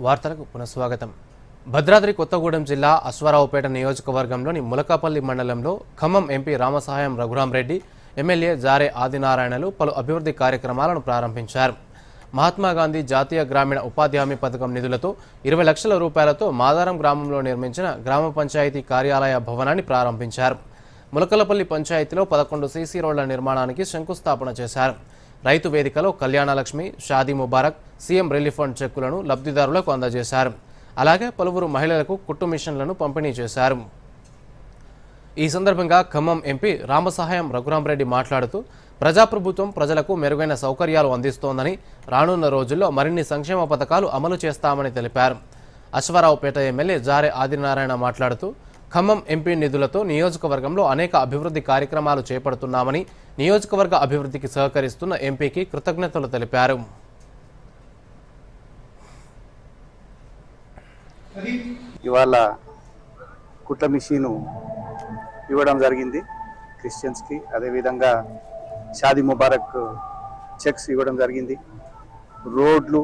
వార్తలకు పునఃస్వాగతం. భద్రాద్రి కొత్తగూడెం జిల్లా అశ్వారావుపేట నియోజకవర్గంలోని ములకాపల్లి మండలంలో ఖమ్మం ఎంపీ రామసహాయం రఘురాంరెడ్డి ఎమ్మెల్యే జారే ఆదినారాయణలు పలు అభివృద్ధి కార్యక్రమాలను ప్రారంభించారు. మహాత్మా గాంధీ జాతీయ గ్రామీణ ఉపాధి హామీ పథకం నిధులతో ఇరవై లక్షల రూపాయలతో మాదారం గ్రామంలో నిర్మించిన గ్రామ పంచాయతీ కార్యాలయ భవనాన్ని ప్రారంభించారు. ములకలపల్లి పంచాయతీలో పదకొండు సీసీ రోడ్ల నిర్మాణానికి శంకుస్థాపన చేశారు. రైతు వేదికలో Kalyana Lakshmi Shaadi Mubarak CM relief fund చెక్కులను లబ్ధిదారులకు అందజేశారు. అలాగే పలువురు మహిళలకు కుట్టు మిషన్లను పంపిణీ చేశారు. ఈ సందర్భంగా ఖమ్మం ఎంపీ రామసహాయం రఘురామరెడ్డి మాట్లాడుతూ ప్రజాప్రభుత్వం ప్రజలకు మెరుగైన సౌకర్యాలు అందిస్తోందని రానున్న రోజుల్లో మరిన్ని సంక్షేమ పథకాలు అమలు చేస్తామని తెలిపారు. అశ్వారావుపేట ఎమ్మెల్యే జారే ఆదినారాయణ మాట్లాడుతూ ఖమ్మం ఎంపీ నిధులతో నియోజకవర్గంలో అనేక అభివృద్ధి కార్యక్రమాలు చేపడుతున్నామని నియోజకవర్గ అభివృద్ధికి సహకరిస్తున్న ఎంపీకి కృతజ్ఞతలు తెలిపారు. ఇవాళ కుట్ల మిషీను ఇవ్వడం జరిగింది క్రిస్టియన్స్కి. అదేవిధంగా షాది ముబారక్ చెక్స్ ఇవ్వడం జరిగింది. రోడ్లు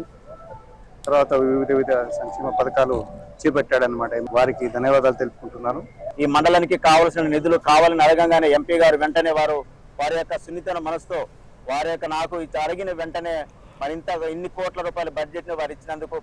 తర్వాత వివిధ వివిధ సంక్షేమ పథకాలు చేపట్టాడనమాట వారికి ధన్యవాదాలు తెలుపుకుంటున్నాను. ఈ మండలానికి కావలసిన నిధులు కావాలని అడగంగానే ఎంపీ గారు వెంటనే వారు వారి యొక్క సున్నితన మనసుతో వారి యొక్క నాకు ఇది అడిగిన వెంటనే మరింత ఇన్ని కోట్ల రూపాయల బడ్జెట్ని వారు ఇచ్చినందుకు